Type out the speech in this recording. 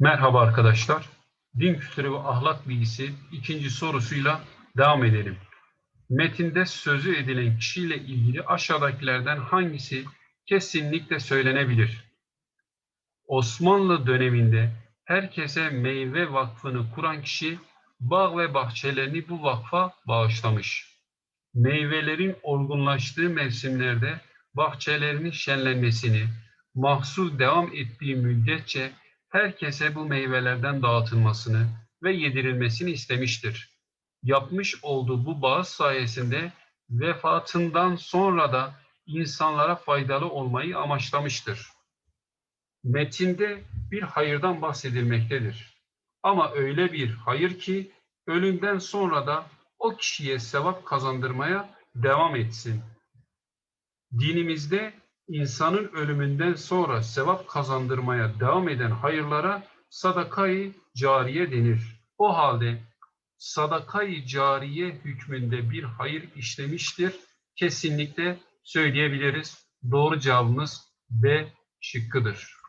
Merhaba arkadaşlar. Din kültürü ve ahlak bilgisi ikinci sorusuyla devam edelim. Metinde sözü edilen kişiyle ilgili aşağıdakilerden hangisi kesinlikle söylenebilir? Osmanlı döneminde herkese meyve vakfını kuran kişi bağ ve bahçelerini bu vakfa bağışlamış. Meyvelerin olgunlaştığı mevsimlerde bahçelerinin şenlenmesini, mahsul devam ettiği müddetçe herkese bu meyvelerden dağıtılmasını ve yedirilmesini istemiştir. Yapmış olduğu bu bağış sayesinde vefatından sonra da insanlara faydalı olmayı amaçlamıştır. Metinde bir hayırdan bahsedilmektedir. Ama öyle bir hayır ki ölümden sonra da o kişiye sevap kazandırmaya devam etsin. Dinimizde insanın ölümünden sonra sevap kazandırmaya devam eden hayırlara sadakayı cariye denir. O halde sadakayı cariye hükmünde bir hayır işlemiştir. Kesinlikle söyleyebiliriz. Doğru cevabımız B şıkkıdır.